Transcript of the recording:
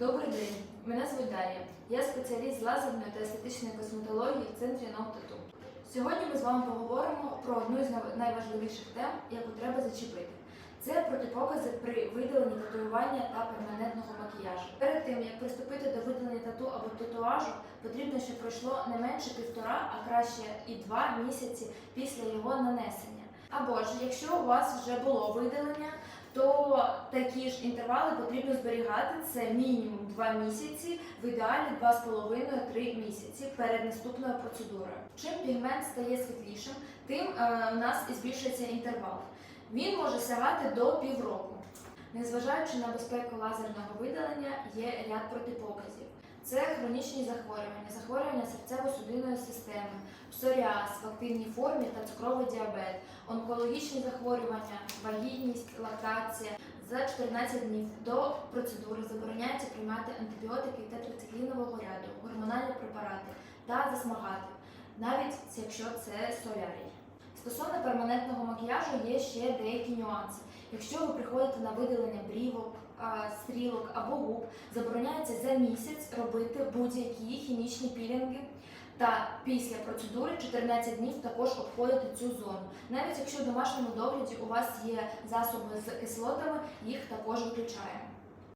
Добрий день, мене звуть Дар'я. Я спеціаліст з лазерної та естетичної косметології в центрі Ноутату. Сьогодні ми з вами поговоримо про одну з найважливіших тем, яку треба зачепити. Це протипокази при видаленні татуювання та перманентного макіяжу. Перед тим як приступити до видалення тату або татуажу, потрібно, щоб пройшло не менше півтора, а краще і два місяці після його нанесення. Або ж, якщо у вас вже було видалення, то такі ж інтервали потрібно зберігати. Це мінімум 2 місяці, в ідеалі 2,5-3 місяці перед наступною процедурою. Чим пігмент стає світлішим, тим е, у нас і збільшується інтервал. Він може сягати до півроку. Незважаючи на безпеку лазерного видалення, є ряд протипоказів. Це хронічні захворювання, захворювання серцево-судинної системи, псоріаз в активній формі та цукровий діабет, онкологічні захворювання, вагітність, лактація. За 14 днів до процедури забороняється приймати антибіотики тетрациклінового ряду, гормональні препарати та засмагати, навіть якщо це солярій. Стосовно перманентного макіяжу є ще деякі нюанси. Якщо ви приходите на видалення брівок, стрілок або губ, забороняється за місяць робити будь-які хімічні пілінги. Та після процедури 14 днів також обходити цю зону. Навіть якщо в домашньому догляді у вас є засоби з кислотами, їх також виключаємо.